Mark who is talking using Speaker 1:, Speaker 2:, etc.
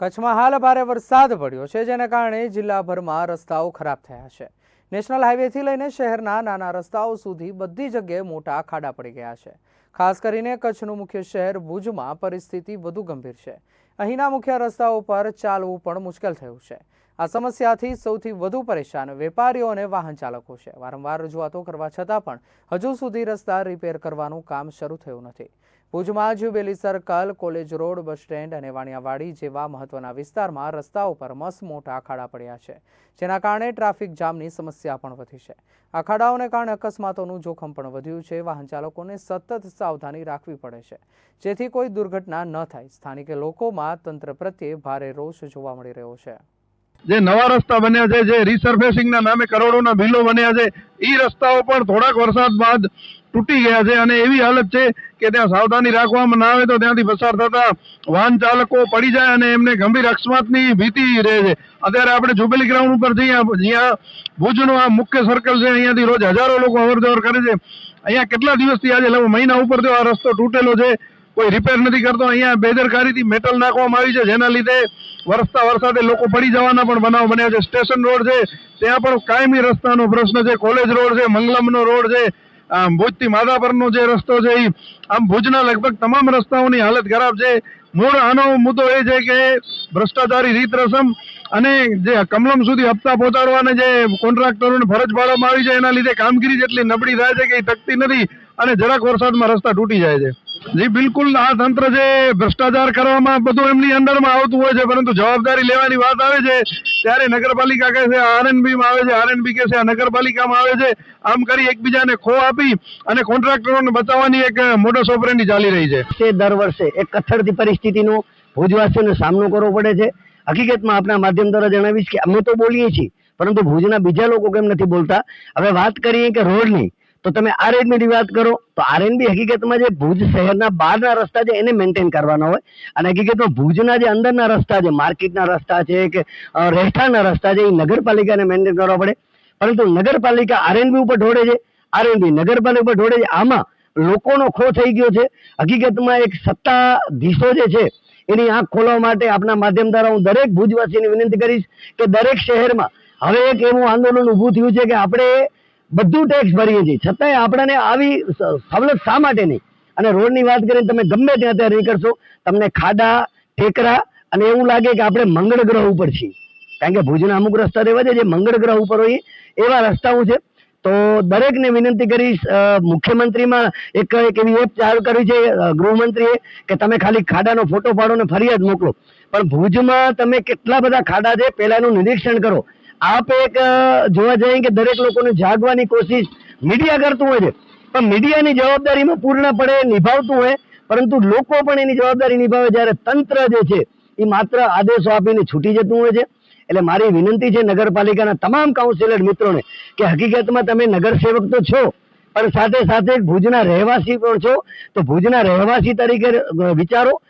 Speaker 1: કચ્છમાં હાલ ભારે વરસાદ પડ્યો છે, જેને કારણે જિલ્લાભરમાં રસ્તાઓ ખરાબ થયા છે. નેશનલ હાઈવેથી લઈને શહેરના નાના રસ્તાઓ સુધી બધી જગ્યાએ મોટા ખાડા પડી ગયા છે. ખાસ કરીને કચ્છનું મુખ્ય શહેર ભુજમાં પરિસ્થિતિ વધુ ગંભીર છે. અહીંના મુખ્ય રસ્તાઓ પર ચાલવું પણ મુશ્કેલ થયું છે. આ સમસ્યાથી સૌથી વધુ પરેશાન વેપારીઓ અને વાહન ચાલકો છે. વારંવાર રજૂઆતો કરવા છતાં પણ હજુ સુધી રસ્તા રિપેર કરવાનું કામ શરૂ થયું નથી. ભુજમાં jubilee circle, college road, bus stand અને વાણિયાવાડી જેવા મહત્વના વિસ્તારમાં રસ્તાઓ પર મસમોટા મોટા ખાડા પડ્યા છે, જેના કારણે ટ્રાફિક જામની સમસ્યા પણ વધી છે. આ ખાડાઓને કારણે અકસ્માતોનું જોખમ પણ વધ્યું છે, વાહન ચાલકોને સતત સાવધાની રાખવી પડે છે. જેથી કોઈ દુર્ઘટના ન થાય. સ્થાનિકે લોકોમાં તંત્ર પ્રત્યે ભારે રોષ જોવા મળી રહ્યો છે.
Speaker 2: જે નવા રસ્તા બન્યા છે, જે રિસર્ફેસિંગના નામે કરોડોના બિલો બન્યા છે એ રસ્તાઓ પણ થોડાક વરસાદ બાદ તૂટી ગયા છે અને એવી હાલત છે કે ત્યાં સાવધાની રાખવામાં ના આવે તો ત્યાંથી પસાર થતા વાહન ચાલકો પડી જાય અને એમને ગંભીર અકસ્માતની ભીતિ રહે છે. અત્યારે આપણે જુબેલી ગ્રાઉન્ડ ઉપર જઈએ, જ્યાં ભુજનું આ મુખ્ય સર્કલ છે, અહીંયાથી રોજ હજારો લોકો અવર જવર કરે છે. અહીંયા કેટલા દિવસથી આજે મહિના ઉપર થયો આ રસ્તો તૂટેલો છે. કોઈ રિપેર નથી કરતો. અહીંયા બેદરકારીથી મેટલ નાખવામાં આવી છે, જેના લીધે વરસતા વરસાદે લોકો પડી જવાના પણ બનાવ બન્યા છે. સ્ટેશન રોડ છે, ત્યાં પણ કાયમી રસ્તાનો પ્રશ્ન છે. કોલેજ રોડ છે, મંગલમનો રોડ છે. આમ ભુજથી માધાપરનો જે રસ્તો છે એ આમ ભુજના લગભગ તમામ રસ્તાઓની હાલત ખરાબ છે. મૂળ આનો મુદ્દો એ છે કે ભ્રષ્ટાચારી રીત રસમ અને જે કમલમ સુધી હપ્તા પહોંચાડવાને જે કોન્ટ્રાક્ટરોને ફરજ પાડવામાં આવી છે, એના લીધે કામગીરી જેટલી નબળી થાય છે કે એ ટકતી નથી અને જરાક વરસાદમાં રસ્તા તૂટી જાય છે. જી, બિલકુલ. આ તંત્ર છે ભ્રષ્ટાચાર કરવામાં બધું એમની અંદરમાં આવતું હોય છે, પરંતુ જવાબદારી લેવાની વાત આવે છે. ત્યારે નગરપાલિકા કહે છે આરએનબીમાં આવે છે આરએનબી કહે છે, આ નગરપાલિકામાં આવે છે. આમ કરી એકબીજાને ખો આપી અને કોન્ટ્રાક્ટરોને બચાવવાની એક મોડસ ઓપરેન્ડી ચાલી રહી છે.
Speaker 3: તે દર વર્ષે એક કથળતી પરિસ્થિતિનો ભુજવાસીઓને સામનો કરવો પડે છે. હકીકતમાં આપણા માધ્યમ દ્વારા જણાવીશ કે અમે તો બોલીએ છીએ, પરંતુ ભુજના બીજા લોકો કેમ નથી બોલતા? હવે વાત કરીએ કે રોડની. તો તમે આરએનબી વાત કરો, તો આરએનબી હકીકતમાં જે ભુજ શહેરના બહારના રસ્તા છે એને મેન્ટેન કરવાના હોય. અને હકીકતમાં ભુજના જે અંદરના રસ્તા છે, માર્કેટના રસ્તા છે કે રહેઠાણના રસ્તા છે, એ નગરપાલિકાને મેન્ટેન કરવા પડે. પરંતુ નગરપાલિકા આરએનબી ઉપર ઢોળે છે. આરએનબી નગરપાલિકા ઉપર ઢોળે છે. આમાં લોકોનો ખો થઈ ગયો છે. હકીકતમાં એક સત્તાધીશો જે છે, એની આંખ ખોલવા માટે આપના માધ્યમ દ્વારા હું દરેક ભુજવાસીને વિનંતી કરીશ કે દરેક શહેરમાં હવે એક એવું આંદોલન ઊભું થયું છે કે આપણે બધું ટેક્સ ભરીએ છીએ. છતાંય આપણને આવી સવલત શા માટે નહીં? અને રોડની વાત કરીને તમે ગમે ત્યાં અત્યારે નીકળશો, તમને ખાડા, ઠેકરા અને એવું લાગે કે આપણે મંગળ ગ્રહ ઉપર છીએ. કારણ કે ભુજના અમુક રસ્તા એવા છે જે મંગળ ગ્રહ ઉપર હોય એવા રસ્તાઓ છે. તો દરેકને વિનંતી કરીશ મુખ્યમંત્રીમાં એક એક એવી એપ ચાલુ કરી છે ગૃહમંત્રીએ, કે તમે ખાલી ખાડાનો ફોટો પાડો ને ફરિયાદ મોકલો. પણ ભુજમાં તમે કેટલા બધા ખાડા છે, પહેલાંનું નિરીક્ષણ કરો. આપ એક જોવા જઈએ કે દરેક લોકોને જાગવાની કોશિશ મીડિયા કરતું હોય છે. પણ મીડિયાની જવાબદારીમાં પૂર્ણપણે નિભાવતું હોય. પરંતુ લોકો પણ એની જવાબદારી નિભાવે જ્યારે તંત્ર જે છે, એ માત્ર આદેશો આપીને છૂટી જતું હોય છે. એટલે મારી વિનંતી છે નગરપાલિકાના તમામ કાઉન્સિલર મિત્રોને કે હકીકતમાં તમે નગરસેવક તો છો, પણ સાથે સાથે ભુજના રહેવાસી પણ છો. તો ભુજના રહેવાસી તરીકે વિચારો.